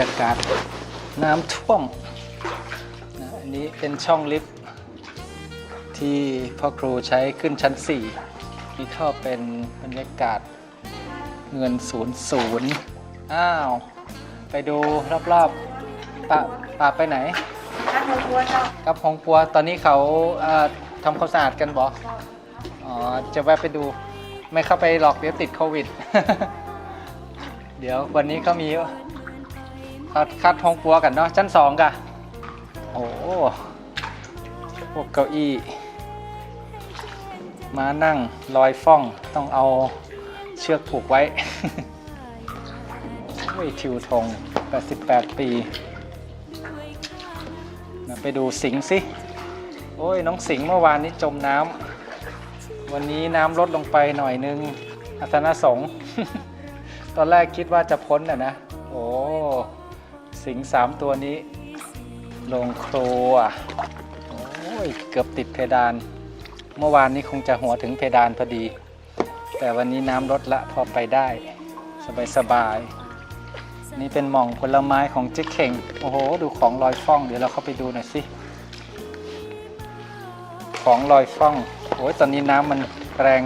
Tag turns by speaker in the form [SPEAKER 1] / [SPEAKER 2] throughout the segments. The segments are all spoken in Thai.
[SPEAKER 1] ยากาศน้ำท่วมนะอันนี้เป็นช่องลิฟต์ที่พ่อครูใช้ขึ้นชั้น 4 นี่เข้าเป็นบรรยากาศเงินศูนย์ศูนย์อ้าว ไปดูรอบๆปะปะไปไหน
[SPEAKER 2] ถ้าหนูกลัวเจ้า
[SPEAKER 1] กับฮองปัวตอนนี้เขาเอ่อทำความสะอาดกันบออ๋อ จะแวะไปดู ไม่เข้าไปหรอกเดี๋ยวติดโควิด เดี๋ยววันนี้เขามี คัดคัดฮองปัวกันเนาะชั้นสองกะโอ้โหพวกเก้าอี้ มานั่งลอยฟ้องต้องเอาเชือกผูกไว้โอ้ยทิวทง 88 ปีนะไปดูสิงห์สิ โอ้ย น้องสิงห์เมื่อวานนี้จมน้ำ วันนี้น้ำลดลงไปหน่อยนึง อัตนสงฆ์ตอนแรกคิดว่าจะพ้นน่ะนะ โอ้ สิงสามตัวนี้ ลงครัวโอ้ยเกือบติดเพดาน เมื่อวานนี้คงจะหัวถึงเพดานพอดี แต่วันนี้น้ำลดละพอไปได้ สบายสบายๆนี่เป็นหม่องผลไม้ของเจ๊เข่ง โอ้โห ดูของลอยฟ้อง เดี๋ยวเราเข้าไปดูหน่อยสิ ของลอยฟ้อง โอ้ยตอนนี้น้ำมันแรง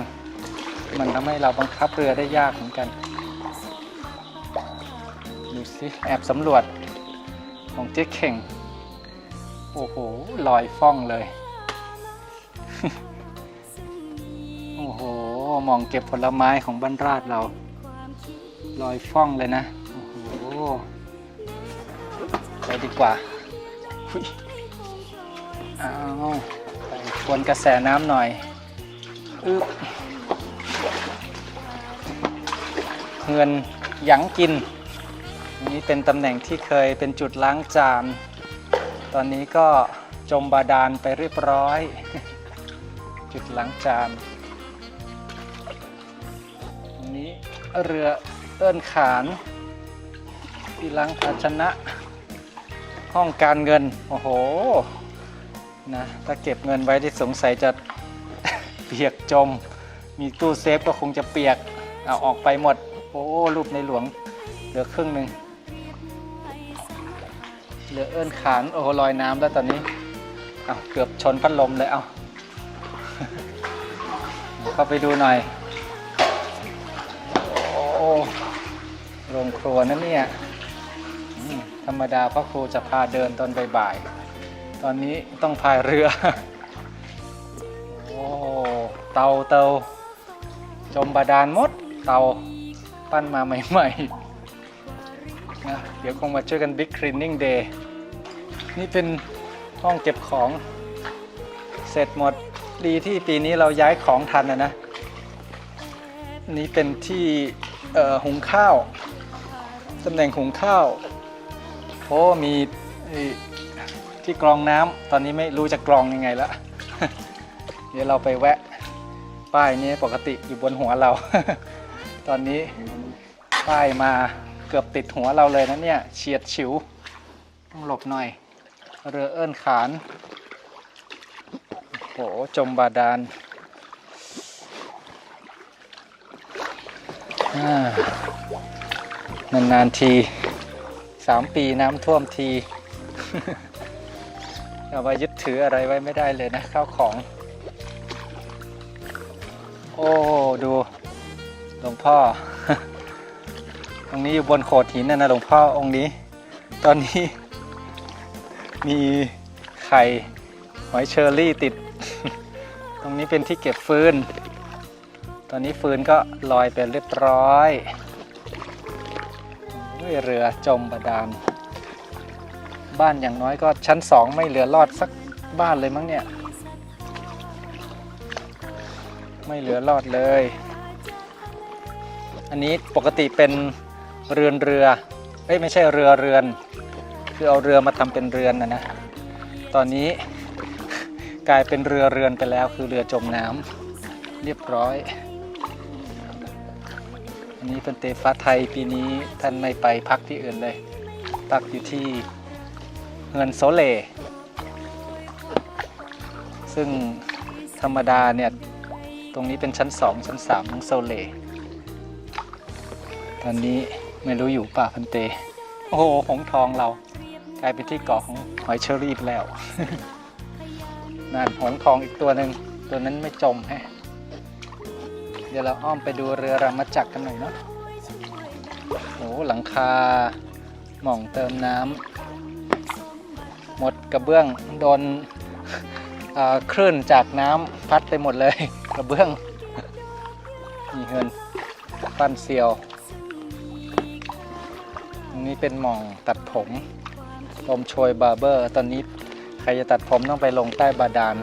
[SPEAKER 1] มันทำให้เราบังคับเรือได้ยากเหมือนกัน ดูสิ แอบสำรวจ ของเจ๊เข่ง โอ้โห ลอยฟ้องเลย โอ้โห มองเก็บผลไม้ของบ้านราดเรา ลอยฟ้องเลยนะ โอ้โห ไปดีกว่าหุยเอาไปทวนกระแสน้ำหน่อยอึ๊บเงินหยังกินอั นนี้เป็นตำแหน่งที่เคยเป็นจุดล้างจาน ตอนนี้ก็จมบาดาลไปเรียบร้อย จุดล้างจานอันนี้เรือเอิ้นขาน ที่ล้างภาชนะ ห้องการเงิน โอ้โห นะ ถ้าเก็บเงินไว้ที่สงสัยจะเปียกจม มีตู้เซฟก็คงจะเปียกเอาออกไปหมด โอ้รูปในหลวงเหลือครึ่งหนึ่ง เหลือเอิ้นขานโอ้ลอยน้ำแล้วตอนนี้เอาเกือบชนพัดลมเลยเอาเข้าไปดูหน่อย โอ้โรงครัวนั่นเนี่ยธรรมดาพ่อครูจะพาเดินตอนบ่ายๆ ตอนนี้ต้องพายเรือ โอ้ เตาเตาจมบาดาลมด เตาปั้นมาใหม่ๆนะเดี๋ยวคงมาช่วยกัน Big Cleaning Day นี่เนี่เป็นห้องเก็บของ เสร็จหมดดีที่ปีนี้เราย้ายของทันนะนะ นี่เป็นที่หุงข้าวตำแหน่งหุงข้าวโอ้มีที่กรองน้ำตอนนี้ไม่รู้จะกรองยังไงละเดี๋ยวเราไปแวะป้ายนี้ปกติอยู่บนหัวเรา ตอนนี้ป้ายมาเกือบติดหัวเราเลยนะเนี่ยเฉียดฉิว ต้องหลบหน่อย เรือเอิ้นขาน โห จมบาดาลอ่านาน ๆ ทีสามปีน้ำท่วมที เอาไว้ยึดถืออะไรไว้ไม่ได้เลยนะข้าวของ โอ้ ดูหลวงพ่อ ตรงนี้อยู่บนโขดหินนะนะหลวงพ่อองค์นี้ ตอนนี้ มีไข่หอยเชอรี่ติด ตรงนี้เป็นที่เก็บฟืน ตอนนี้ฟืนก็ลอยไปเรียบร้อยโอ้ยเรือจมบาดาล บ้านอย่างน้อยก็ชั้นสองไม่เหลือรอดสักบ้านเลยมั้งเนี่ย ไม่เหลือรอดเลย อันนี้ปกติเป็นเรือนเรือ เอ้ยไม่ใช่เรือเรือน คือเอาเรือมาทำเป็นเรือนนะนะ ตอนนี้กลายเป็นเรือเรือนไปแล้วคือเรือจมน้ำเรียบร้อย อันนี้เป็นเตฟ้าไทยปีนี้ท่านไม่ไปพักที่อื่นเลย พักอยู่ที่เงินโซเล ซึ่งธรรมดาเนี่ยตรงนี้เป็นชั้น 2 ชั้น 3 ของโซเล ตอนนี้ไม่รู้อยู่ป่าพันเต โอ้โห หงทองเรา ลายเป็นที่เกาะของหอยเชอรี่ไปแล้วนั่นหงทองอีกตัวหนึ่งตัวนั้นไม่จมแฮะเดี๋ยวเราอ้อมไปดูเรือรามาจักกันหน่อยเนาะโอ้หลังคาหม่องเติมน้ำหมดกระเบื้องโดนคลื่นจากน้ำพัดไปหมดเลยกระเบื้องนี่เฮินปั้นเซียวนนี้เป็นหม่องตัดผม ลมโชยบาร์เบอร์ ตอนนี้ใครจะตัดผมต้องไปลงใต้บาดาล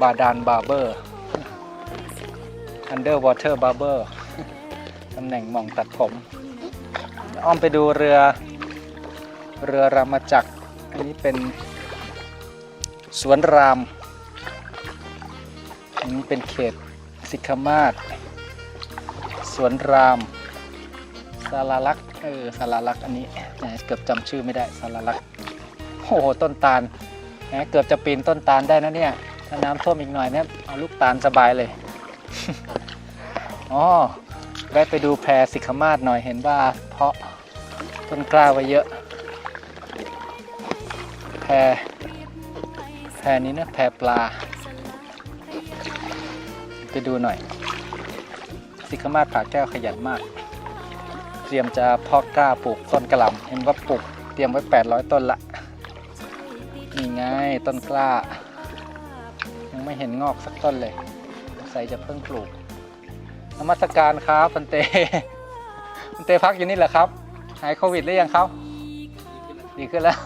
[SPEAKER 1] บาดาลบาร์เบอร์ Underwater Barber ตำแหน่งมองตัดผม อ้อมไปดูเรือ เรือรามาจักร อันนี้เป็นสวนราม อันนี้เป็นเขตสิกขมาศสวนรามสาราลักษ์ เออสารลักษ์อันนี้เกือบจำชื่อไม่ได้สารลักษ์โอ้โหต้นตาลแหมเกือบจะปีนต้นตาลได้นะเนี่ยถ้าน้ำท่วมอีกหน่อยเนี่ยเอาลูกตาลสบายเลยอ๋อแวะไปดูแพรสิกขมาศหน่อยเห็นว่าเพาะต้นกล้าไว้เยอะ แพรแพรนี้นะแพรปลา ไปดูหน่อย สิกขมาศผาแก้วขยันมาก รียมจะเพาะกล้าปลูกต้นกระหล่ำเห็นว่าปลูกเตรียมไว้ 800 ต้นละนี่ไงต้นกล้า ยังไม่เห็นงอกสักต้นเลยสงสัยจะเพิ่งปลูกนมัสการครับพันเตพันเตพักอยู่นี่เหรอครับ หายโควิดหรือยังครับ ดีขึ้นแล้ว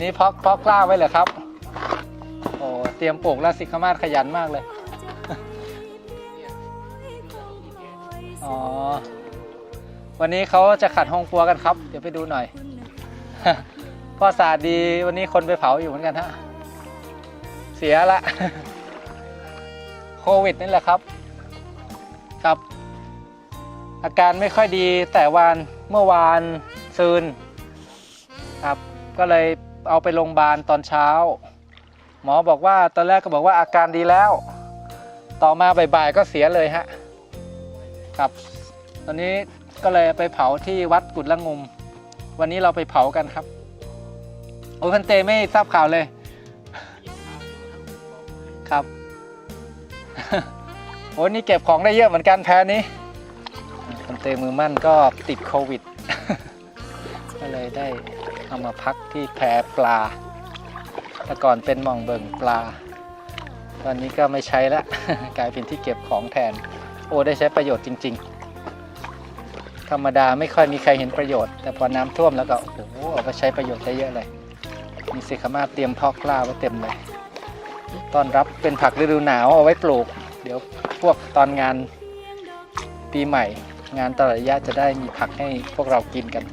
[SPEAKER 1] นี่เพาะเพาะกล้าไว้เหรอครับ โอ้เตรียมปลูกแล้วสิขมาศขยันมากเลย อ๋อ วันนี้เขาจะขัดห้องครัวกันครับ เดี๋ยวไปดูหน่อย พ่อสาดดีวันนี้คนไปเผาอยู่เหมือนกันฮะ เสียละ โควิดนี่แหละครับ ครับ อาการไม่ค่อยดีแต่วันเมื่อวานซืนครับ ก็เลยเอาไปโรงพยาบาลตอนเช้า หมอบอกว่าตอนแรกก็บอกว่าอาการดีแล้ว ต่อมาบ่ายๆก็เสียเลยฮะ ครับ ตอนนี้ ก็เลยไปเผาที่วัดกุดละงุม วันนี้เราไปเผากันครับ โอ้ยพันเตไม่ทราบข่าวเลย ครับโอ้ยนี่เก็บของได้เยอะเหมือนกันแพ้นี้พันเตมือมั่นก็ติดโควิด ก็เลยได้เอามาพักที่แพปลาแต่ก่อนเป็นมองเบิ่งปลา ตอนนี้ก็ไม่ใช้ละกลายเป็นที่เก็บของแทน โอ้ได้ใช้ประโยชน์จริง ๆ ธรรมดาไม่ค่อยมีใครเห็นประโยชน์ แต่พอน้ำท่วมแล้วก็โอ้โหเอาไปใช้ประโยชน์ได้เยอะเลย มีสิขมาเตรียมพอกกล้าไว้เต็มเลยต้อนรับเป็นผักฤดูหนาวเอาไว้ปลูก เดี๋ยวพวกตอนงานปีใหม่ งานตลอดระยะจะได้มีผักให้พวกเรากินกัน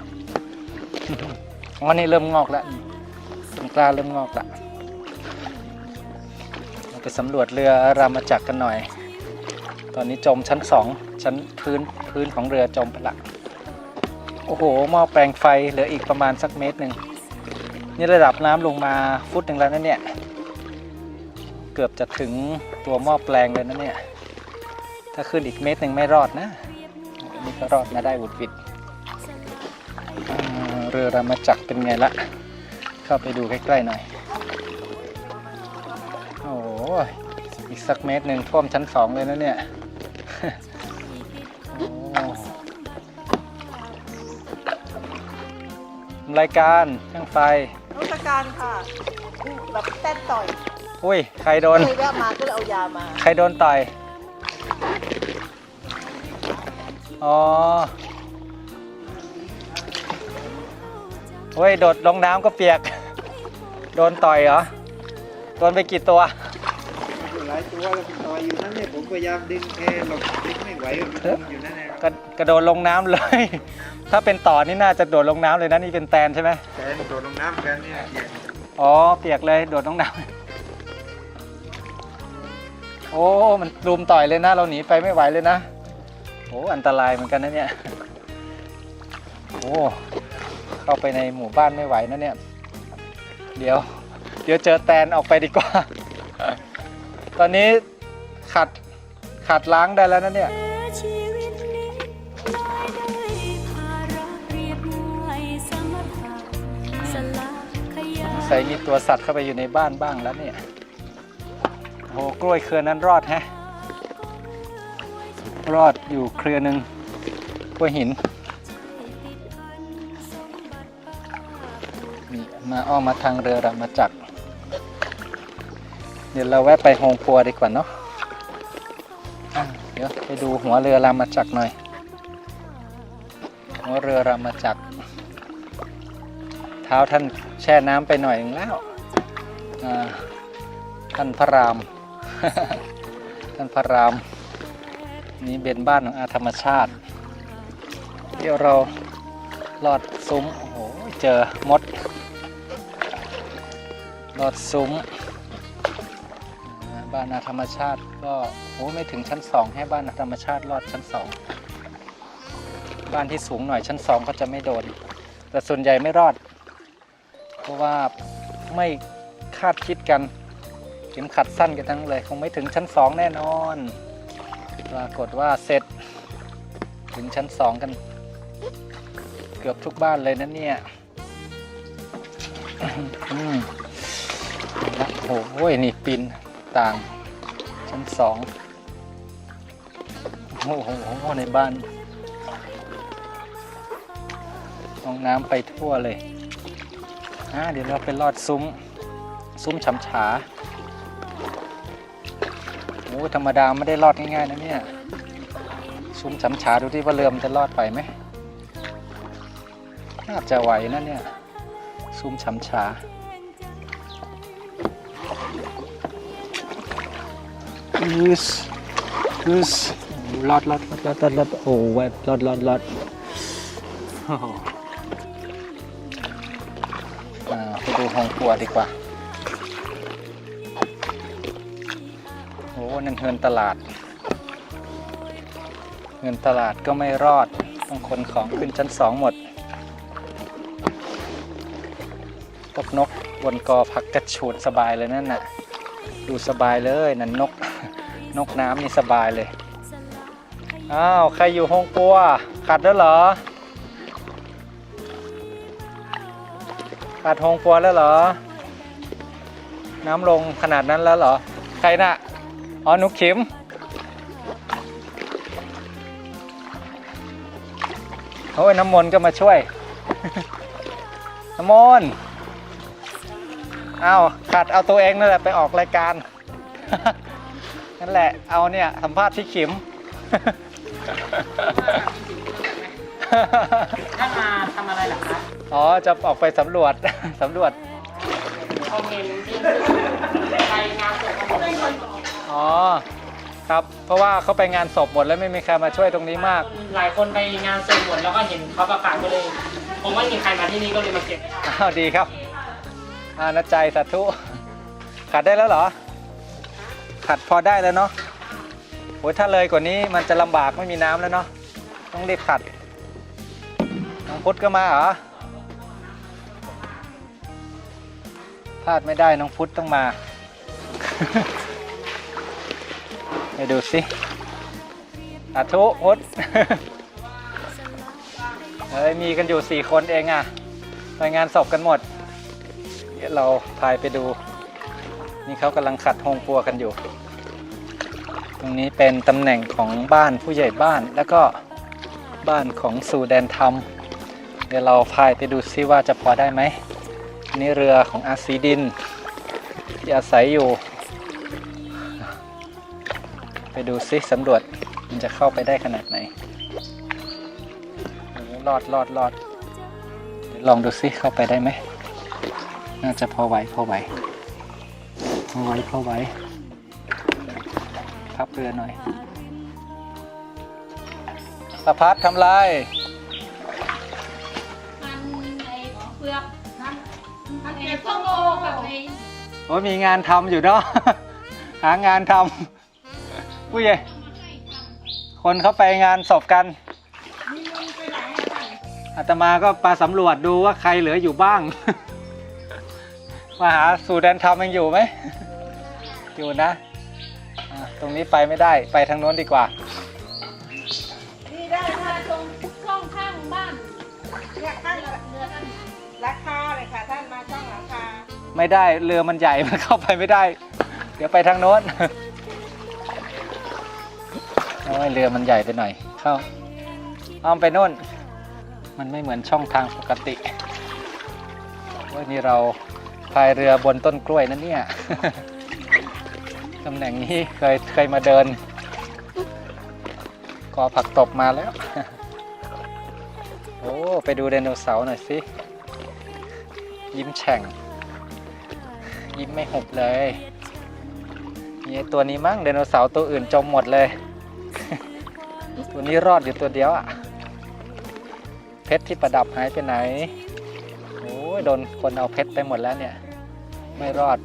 [SPEAKER 1] วันนี้เริ่มงอกแล้วต้นกล้าเริ่มงอกละเราไปสำรวจเรือรามาจักรกันหน่อย ตอนนี้จมชั้นสองชั้นพื้นพื้นของเรือจมไปละโอ้โหหม้อแปลงไฟเหลืออีกประมาณสักเมตรหนึ่งนี่ระดับน้ำลงมาฟุตหนึ่งแล้วนะเนี่ย เกือบจะถึงตัวหม้อแปลงเลยนะเนี่ย ถ้าขึ้นอีกเมตรหนึ่งไม่รอดนะนนี้ก็รอดมาได้บุดวิดเรือรามาจักเป็นไงละ เข้าไปดูใกล้ๆหน่อย โอ้โหอีกสักเมตรหนึ่งท่วมชั้นสองเลยนะเนี่ย รายการช่างไฟ
[SPEAKER 2] รัชการค่ะแบบเต้นต่อย
[SPEAKER 1] อุ้ยใครโดน
[SPEAKER 2] เลยแวะมาก็เลยเอายามา
[SPEAKER 1] ใครโดนต่อย อ๋อเฮ้ย โดดลงน้ำก็เปียก โดนต่อยเหรอ โดนไปกี่ตัว
[SPEAKER 3] หลายตัวแล้วต่อยอยู่นั่นเนี่ยผมพยายามดึงแอร์หลบดึงไม่ไหวมันจมอยู่นั่นแหละ
[SPEAKER 1] กระกระโดดลงน้ำเลย ถ้าเป็นต่อนี่น่าจะโดดลงน้ำเลยนะนี่เป็นแตนใช่ไหม
[SPEAKER 3] แต่โดดลงน้ำกันเนี่ยเนี่ย
[SPEAKER 1] อ๋อเปียกเลยโดดลงน้ำโอ้มันรุมต่อยเลยนะ เราหนีไปไม่ไหวเลยนะโอ้อันตรายเหมือนกันนะเนี่ยโอ้เข้าไปในหมู่บ้านไม่ไหวนะเนี่ย เดี๋ยว เดี๋ยวเจอแตนออกไปดีกว่า ตอนนี้ขัดขัดล้างได้แล้วนะเนี่ย สัยมีตัวสัตว์เข้าไปอยู่ในบ้านบ้างแล้วเนี่ยโอ้โหกล้วยเครือนั้นรอดแฮะรอดอยู่เครือหนึ่งกล้วยหินนี่มาอ้อมมาทางเรือรามาจักรเดี๋ยวเราแวะไปโฮงปัวดีกว่าเนาะอะเดี๋ยวไปดูหัวเรือรามาจักรหน่อย หัวเรือรามาจักรเท้าท่าน แช่น้ำไปหน่อยหนึงแล้วท่านพระราม ท่านพระราม นี่เป็นบ้านของอาธรรมชาติ เดี๋ยวเราลอดซุ้ม โอ้โห เจอมด ลอดซุ้ม บ้านอาธรรมชาติก็โอ้ไม่ถึงชั้นสองให้บ้านอาธรรมชาติลอดชั้นสอง บ้านที่สูงหน่อยชั้นสองก็จะไม่โดน แต่ส่วนใหญ่ไม่รอด ราะว่าไม่คาดคิดกัน เข็มขัดสั้นกันทั้งเลยคงไม่ถึงชั้นสองแน่นอน ปรากฏว่าเสร็จ ถึงชั้นสองกัน เกือบทุกบ้านเลยนะเนี่ยโอ้โหนี่ปีนต่าง ชั้นสองโอ้โหในบ้านห้องน้ำไปทั่วเลย อ่าเดี๋ยวเราไปลอดซุ้ม ซุ้มฉำฉาโอ้ธรรมดาไม่ได้ลอดง่ายๆนะเนี่ย ซุ้มฉำฉาดูที่ว่าเรือมันจะรอดไปไหมน่าจะไหวนะเนี่ย ซุ้มฉำฉาอืสอืสลอดลอดลอดลอดลอดลอดโอ้แวลอดลอดลอด ห้องครัวดีกว่า โอ้นั่นเฮือนตลาด เงินตลาดก็ไม่รอด ต้องขนของขึ้นชั้นสองหมดพวกนกบนกอพักกระชูดสบายเลยนั่นน่ะ ดูสบายเลยนั่นนก นกน้ำนี่สบายเลย อ้าว ใครอยู่ห้องปัว ขัดแล้วเหรอ ขัดห้องปัวแล้วเหรอ น้ำลงขนาดนั้นแล้วเหรอ ใครน่ะ อ๋อนุกขิมโอ้ยน้ำมนต์ก็มาช่วย น้ำมนต์เอาขัดเอาตัวเองนั่นแหละไปออกรายการนั่นแหละ เอาเนี่ยสัมภาษณ์พี่ขิม
[SPEAKER 4] ถ้ามาทำอะไรเหรอครับ
[SPEAKER 1] อ๋อ จะออกไปสำรวจ สำรวจ
[SPEAKER 4] คอมเมนต์ที่ไปงานศพกันหมดเลย
[SPEAKER 1] อ๋อ ครับ เพราะว่าเขาไปงานศพหมดแล้วไม่มีใครมาช่วยตรงนี้มาก
[SPEAKER 4] หลายคนไปงานศพหมดแล้วก็เห็นเขาประกาศก็เลย ผมว่ามีใครมาที่นี่ก็เลยมาเก็บ
[SPEAKER 1] อ้าวดีครับอาณาใจสาธุ ขัดได้แล้วเหรอ ขัดพอได้แล้วเนาะโอ้ยถ้าเลยกว่านี้มันจะลำบากไม่มีน้ำแล้วเนาะ ต้องรีบขัดน้องพุทธก็มาเหรอ ลาดไม่ได้น้องพุทธต้องมาไปดูสิสาธุพุทธเฮ้ยมีกันอยู่สี่คนเองอะไปงานศพกันหมดเดี๋ยวเราพายไปดู นี่เขากำลังขัดโฮงปัวกันอยู่ ตรงนี้เป็นตำแหน่งของบ้านผู้ใหญ่บ้านแล้วก็บ้านของสู่แดนธรรม เดี๋ยวเราพายไปดูซิว่าจะพอได้ไหม นี่เรือของอาซีดิน ที่อาศัยอยู่ ไปดูซิสำรวจมันจะเข้าไปได้ขนาดไหนโอ้โหรอดรอดรอดลองดูซิเข้าไปได้ไหม น่าจะพอไหวพอไหวพอไหวพอไหวพับเรือหน่อยประพัดทำไร
[SPEAKER 5] มั มันไอ้ส้มโอกับไอ้
[SPEAKER 1] โอ้ยมีงานทำอยู่เนาะ หางานทำผู้ใหญ่คนเขาไปงานศพกันอาตมาก็มาสำรวจดูว่าใครเหลืออยู่บ้าง มาหาสู่แดนธรรมยังอยู่ไหม อยู่นะอะตรงนี้ไปไม่ได้ไปทางโน้นดีกว่า
[SPEAKER 2] นี่ได้
[SPEAKER 5] ถ้า
[SPEAKER 2] ค่ะ
[SPEAKER 5] ตรงช่องข้างบ้าน
[SPEAKER 2] เนี่ยท่าน
[SPEAKER 5] เรือท่าน
[SPEAKER 2] ราคาเลยค่ะท่าน
[SPEAKER 1] ไม่ได้เรือมันใหญ่มันเข้าไปไม่ได้ เดี๋ยวไปทางโน้นโอ้ยเรือมันใหญ่ไปหน่อย เข้าอ้อมไปโน่น มันไม่เหมือนช่องทางปกติโอ้ยนี่เราพายเรือบนต้นกล้วยนั่นเนี่ยตำแหน่งนี้เคยเคยมาเดินกอผักตบมาแล้ว โอ้ ไปดูไดโนเสาร์หน่อยสิ ยิ้มแฉ่ง ยิ้มไม่หุบเลยมีตัวนี้มั้งไดโนเสาร์ตัวอื่นจมหมดเลย ตัวนี้รอดอยู่ตัวเดียวอะเพชรที่ประดับหายไปไหนโอ้ยโดนคนเอาเพชรไปหมดแล้วเนี่ย ไม่รอด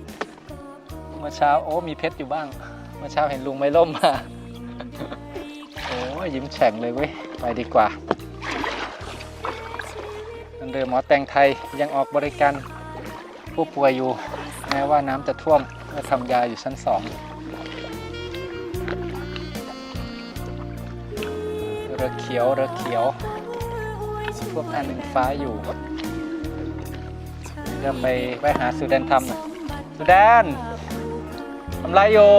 [SPEAKER 1] เมื่อเช้าโอ้มีเพชรอยู่บ้าง เมื่อเช้าเห็นลุงไม่ล่มมาโอ้ยยิ้มแฉ่งเลยเว้ยไปดีกว่าอันเรือหมอแต่งไทยยังออกบริการผู้ป่วยอยู่ ม้ว่าน้ำจะท่วมก็ทำยาอยู่ชั้นสองเรือเขียวเรือเขียวพวกอันหนึ่งฟ้าอยู่เดี๋ยวไปไปหาสุแดนทำหน่อยสุแดนทำไรอยู่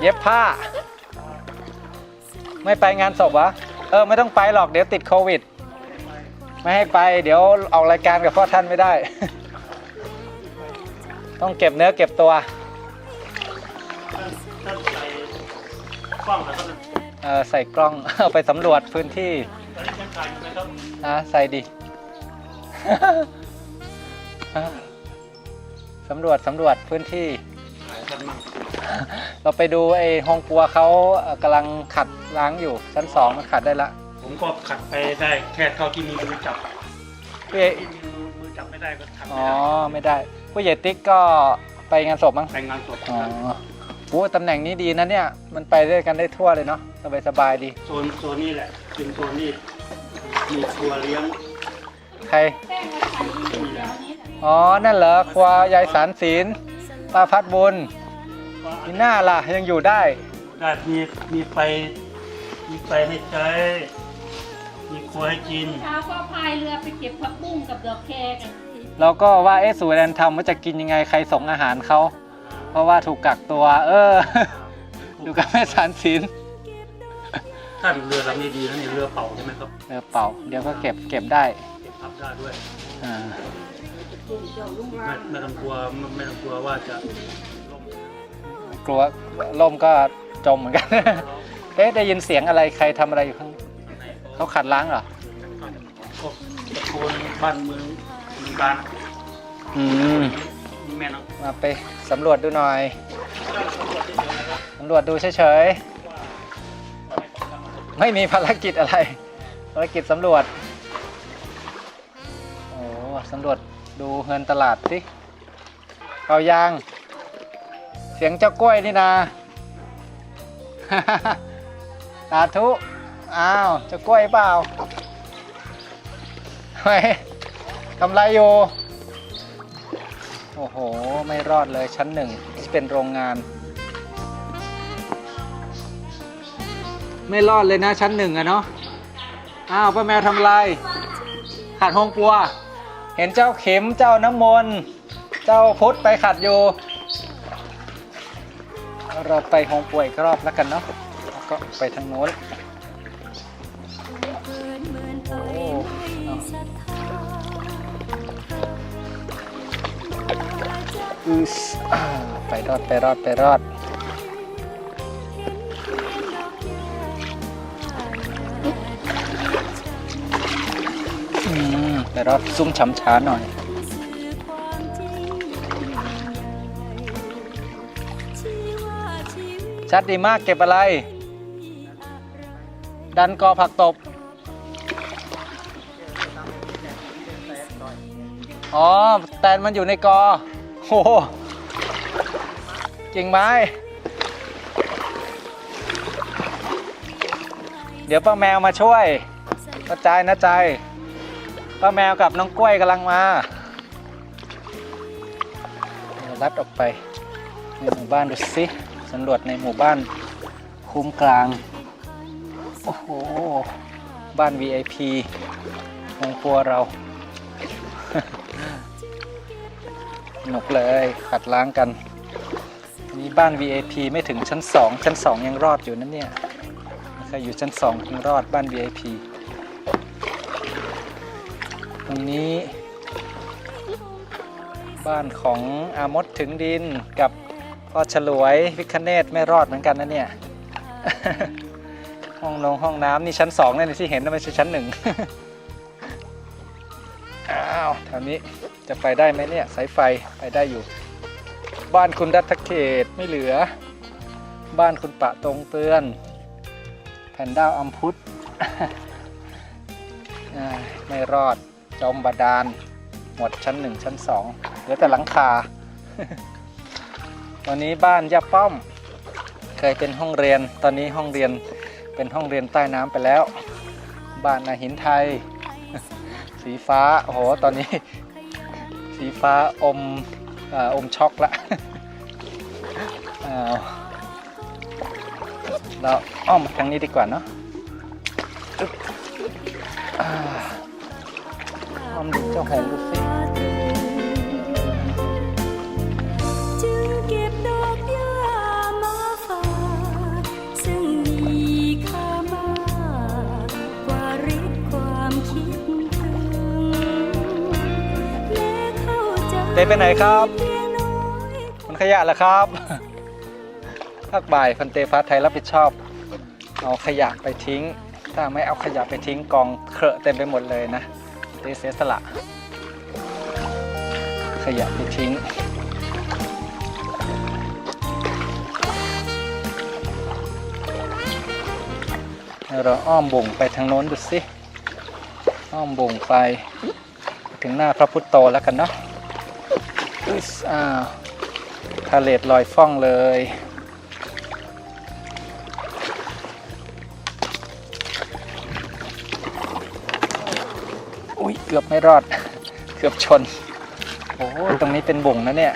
[SPEAKER 1] เย็บผ้า ไม่ไปงานศพวะเออ ไม่ต้องไปหรอกเดี๋ยวติดโควิด ไม่ให้ไป เดี๋ยวออกรายการกับพ่อท่านไม่ได้ ต้องเก็บเนื้อเก็บตัว
[SPEAKER 4] ท่าใส่กล้อง
[SPEAKER 1] เออใส่กล้อง เอาไปสำรวจพื้นที่
[SPEAKER 4] ตอนนี้ยังถ่ายอยู่ไหมครับ
[SPEAKER 1] อะใส่ดิ สำรวจสำรวจพื้นที่
[SPEAKER 4] ถ่ายกันมั่ง
[SPEAKER 1] เราไปดูไอ้ห้องครัวเขาเอ่อกำลังขัดล้างอยู่ชั้นสองมันขัดได้ละ
[SPEAKER 4] ผมก็ขัดไปได้แค่เท่าที่มีมือจับ
[SPEAKER 1] ผู้ใหญ่
[SPEAKER 4] ที่มีมือจับไม่ได้ก็ทำ
[SPEAKER 1] อ๋
[SPEAKER 4] ไม่ได้
[SPEAKER 1] อไม่ได้ ผู้ใหญ่ติ๊กก็ไปงานศพมั้ง
[SPEAKER 4] ไปงานศพ
[SPEAKER 1] อ๋อโอ้ตำแหน่งนี้ดีนะเนี่ยมันไปด้วยกันได้ทั่วเลยเนาะสบายสบายๆดี
[SPEAKER 4] โซนโซนนี้แหละเป็นโซนที่มีครัวเลี้ยง
[SPEAKER 1] ใคร
[SPEAKER 5] แป้งมาขายที่อยู่แล้วนี้
[SPEAKER 1] อ๋อ นั่นเหรอครัวยายสารศีลป้าพัดบุญมีหน้าล่ะยังอยู่ได้
[SPEAKER 4] ได้มีมีไฟมีไฟให้ใช้ มีครัวให้กิน
[SPEAKER 5] เช้าก็พายเรือไปเก็บผักบุ้งกับดอกแคกัน
[SPEAKER 1] เราก็ว่าเอ๊ะสุวรรณธรรมว่าจะกินยังไงใครส่งอาหารเขา เพราะว่าถูกกักตัว เออ อยู่กับแม่สารศีล
[SPEAKER 4] ท่านเรือลำนี้ดีนะนี่เรือเป่าใช่ไหมครับ
[SPEAKER 1] เออเป่า เดี๋ยวก็เก็บเก็บได้
[SPEAKER 4] เก็บพับได้ด้วย
[SPEAKER 1] อ่า
[SPEAKER 4] ไม่ไม่ต้องกลัวไม่ไม่ต้องกลัวว่าจะล่ม
[SPEAKER 1] กลัวล่มก็จมเหมือนกัน เอ๊ะได้ยินเสียงอะไรใครทำอะไรอยู่ข้าง
[SPEAKER 4] ข้างใน
[SPEAKER 1] เขาขัดล้างเหรอ
[SPEAKER 4] ก็ตะโกนบ้านเมืองเมืองการ
[SPEAKER 1] อืม
[SPEAKER 4] มีแม่น้อง
[SPEAKER 1] มาไปสำรวจดูหน่อยสำรวจดูเฉยๆไม่มีภารกิจอะไร ภารกิจสำรวจโอ้สำรวจดูเงินตลาดสิเอายาง เสียงเจ้ากล้วยนี่นาสาธุ อ้าวจ้ากล้วยเปล่าเฮ้ยทำไรอยู่ โอ้โห ไม่รอดเลยชั้นหนึ่งเป็นโรงงาน ไม่รอดเลยนะชั้นหนึ่งอะเนาะ อ้าวป้าแมวทำไร ขัดห้องครัว เห็นเจ้าเข็มเจ้าน้ำมนต์เจ้าพุทธไปขัดอยู่ เราไปห้องป่วยกรอบแล้วกันเนาะก็ไปทางโน้น ไปรอดไปรอดไปรอดไปรอดซุ่มช้ำช้าหน่อยชัดดีมากเก็บอะไร ดันกอผักตบ อ๋อ แตนมันอยู่ในกอ โอ้โหจริงไหมเดี๋ยวป้าแมวมาช่วยป้าใจายนะใจ ป้าแมวกับน้องกล้วยกำลังมาลัดออกไปในหมู่บ้านดูสิสำรวจในหมู่บ้านคุ้มกลาง โอ้โห บ้าน VIP โรงครัวเรา หนุกเลยขัดล้างกันนี่บ้าน VIP ไม่ถึงชั้น 2 ชั้น 2 ยังรอดอยู่นั่นเนี่ยใครอยู่ชั้น 2 ยังรอดบ้าน VIP ตรงนี้ บ้านของอามดถึงดินกับพ่อฉลวยวิคเนตไม่รอดเหมือนกันนะเนี่ยห้องนงห้องน้ำนี่ชั้นสองนี่ที่เห็นนะไม่ใช่ชั้นหนึ่งอ้าวแถวนี้ จะไปได้ไหมเนี่ยสายไฟไปได้อยู่ บ้านคุณรัฐเขตไม่เหลือ บ้านคุณปะตรงเตือน แผ่นดาวอัมพุทธไม่รอดจอมบาดาลหมดชั้นหนึ่งชั้นสองเหลือแต่หลังคาตอนนี้บ้านย่าป้อม เคยเป็นห้องเรียนตอนนี้ห้องเรียนเป็นห้องเรียนใต้น้ำไปแล้ว บ้านนาหินไทย สีฟ้าโอ้โหตอนนี้ สีฟ้าอมออมช็อกละเราอ้อมทางนี้ดีกว่าเนาะอึ๊บอ่าอ้อมดูเจ้าหงดูสิ
[SPEAKER 6] เต้
[SPEAKER 1] ไปไหนครับ มันขยะเหรอครับภาคบ่ายพันเตฟ้าไทยรับผิดชอบ เอาขยะไปทิ้ง ถ้าไม่เอาขยะไปทิ้งกองเครอะเต็มไปหมดเลยนะเตเสียสละ ขยะไปทิ้งเราอ้อมบุ่งไปทางโน้นดูสิ อ้อมบุ่งไป ถึงหน้าพระพุทธโตแล้วกันเนาะ อึ๊สอ้าวทาเลตลอยฟ้องเลย อุ้ยเกือบไม่รอด เกือบชน โอ้โหตรงนี้เป็นบุ่งนะเนี่ย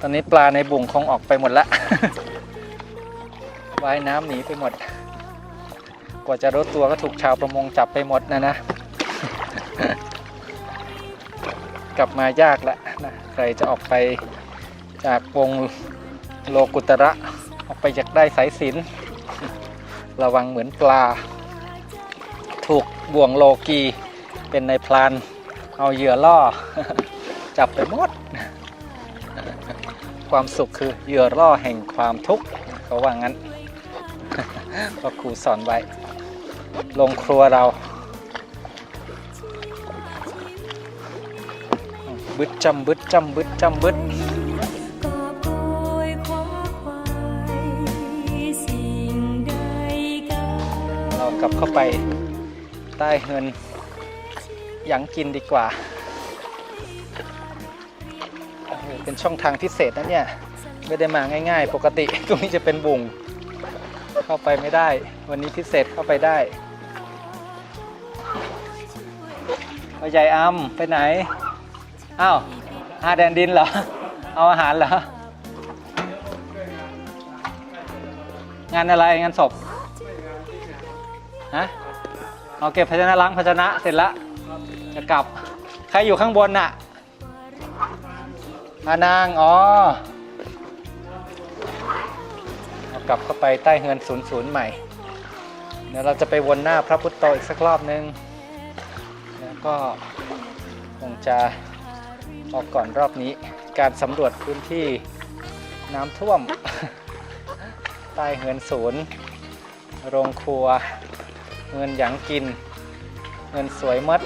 [SPEAKER 1] ตอนนี้ปลาในบุ่งคงออกไปหมดละว่ายน้ำหนีไปหมด กว่าจะรู้ตัวก็ถูกชาวประมงจับไปหมดนะนะ กลับมายากแล้วนะใครจะออกไปจากวงโลกุตระออกไปอยากได้สายสินระวังเหมือนปลา ถูกบ่วงโลกีเป็นในพลานเอาเหยื่อล่อ จับไปหมด ความสุขคือเหยื่อล่อแห่งความทุกข์เขาว่างั้นก็ครูสอนไว้ลงครัวเรา บึดจำบึดจำบึดจำบึดเรากลับเข้าไปใต้เงินยังกินดีกว่า เป็นช่องทางพิเศษนะเนี่ย ไม่ได้มาง่าย ๆ ปกติตรงนี้จะเป็นบุงเข้าไปไม่ได้ วันนี้พิเศษเข้าไปได้ใหญ่อำไปไหน อ้าวอาแดนดินเหรอ เอาอาหารเหรอ งานอะไรงานศพฮะเอาเก็บภาชนะล้างภาชนะเสร็จแล้วจะกลับ ใครอยู่ข้างบนน่ะมานาง อ๋อเอากลับเข้าไปใต้เฮือนศูนย์ศูนย์ใหม่ เดี๋ยวเราจะไปวนหน้าพระพุทธโตอีกสักรอบนึง แล้วก็คงจะ ออกก่อนรอบนี้การสำรวจพื้นที่น้ำท่วม ใต้เฮือนศูนย์ โรงครัว เงินหยังกิน เงินสวยมัด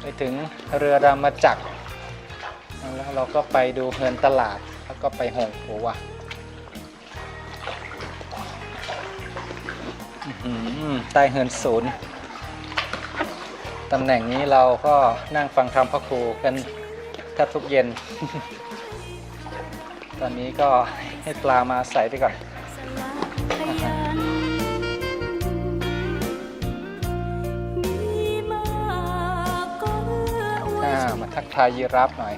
[SPEAKER 1] ไปถึงเรือรามาจักรแล้วเราก็ไปดูเงินตลาด แล้วก็ไปหงหัวใต้เฮือนศูนย์ ตำแหน่งนี้เราก็นั่งฟังธรรมพระครูกันแทบทุกเย็น ตอนนี้ก็ให้ปลามาใส่ไปก่อน
[SPEAKER 6] ขยันมีมากก็เอื้ออวย
[SPEAKER 1] อ่ามาทักทายยีราฟหน่อย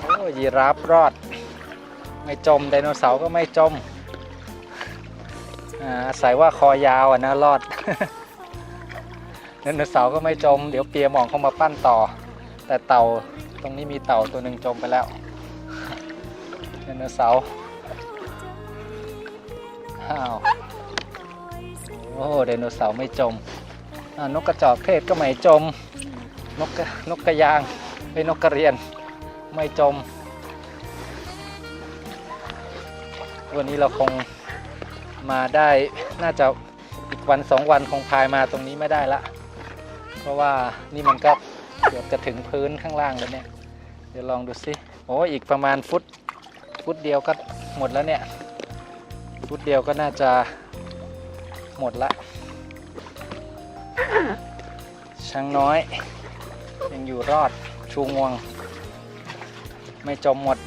[SPEAKER 1] โอ้ยีราฟรอด ไม่จมไดโนเสาร์ก็ไม่จม อ่าศัยว่าคอยาวอะนะรอดไดโนเสาก็ไม่จม เดี๋ยวเปียหมองเข้ามาปั้นต่อ แต่เต่าตรงนี้มีเต่าตัวหนึ่งจมไปแล้วไดโนเสาร์อ้าวโอ้ไดโนเสาร์ไม่จม นกกระจอกเทศก็ไม่จม นกนกกระยางไอ้ยนกกระเรียน ไม่จม วันนี้เราคง มาได้น่าจะอีกวันสองวันคงพายมาตรงนี้ไม่ได้ละ เพราะว่านี่มันก็เกือบจะถึงพื้นข้างล่างแล้วเนี่ย เดี๋ยวลองดูสิโอ้อีกประมาณฟุตฟุตเดียวก็หมดแล้วเนี่ย ฟุตเดียวก็น่าจะหมดละช้างน้อย ยังอยู่รอดชูงวง ไม่จมหมด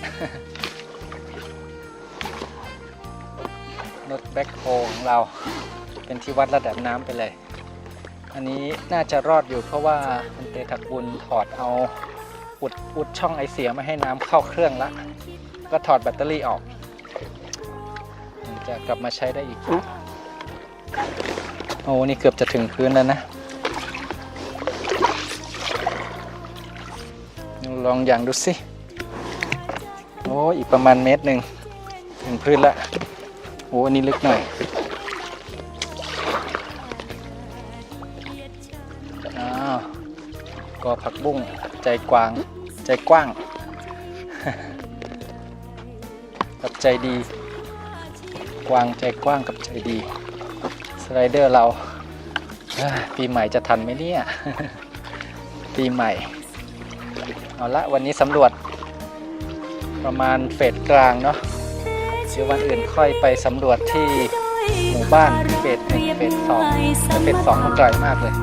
[SPEAKER 1] ถแบ็คโฮของเรา เป็นที่วัดระดับน้ำไปเลย อันนี้น่าจะรอดอยู่เพราะว่ามันเตถักบุญถอดเอาอุดอุดช่องไอเสียไม่ให้น้ำเข้าเครื่องละ ก็ถอดแบตเตอรี่ออก จะกลับมาใช้ได้อีก โอ้นี่เกือบจะถึงพื้นแล้วนะลองอย่างดูสิ โอ้ อีกประมาณเมตรหนึ่งถึงพื้นละ โอ้อันนี้ลึกหน่อยอ้าวก็ผักบุ้งใจกว้าง ใจกว้างกับใจดี กว้างใจกว้างกับใจดี สไลเดอร์เราปีใหม่จะทันไหมเนี่ย ปีใหม่ เอาละวันนี้สำรวจประมาณเฟสกลางเนาะ ดี๋ยววันอื่นค่อยไปสำรวจที่หมู่บ้านเฟสหนึ่งเฟสสองแต่เฟสสองมันไกลมากเลย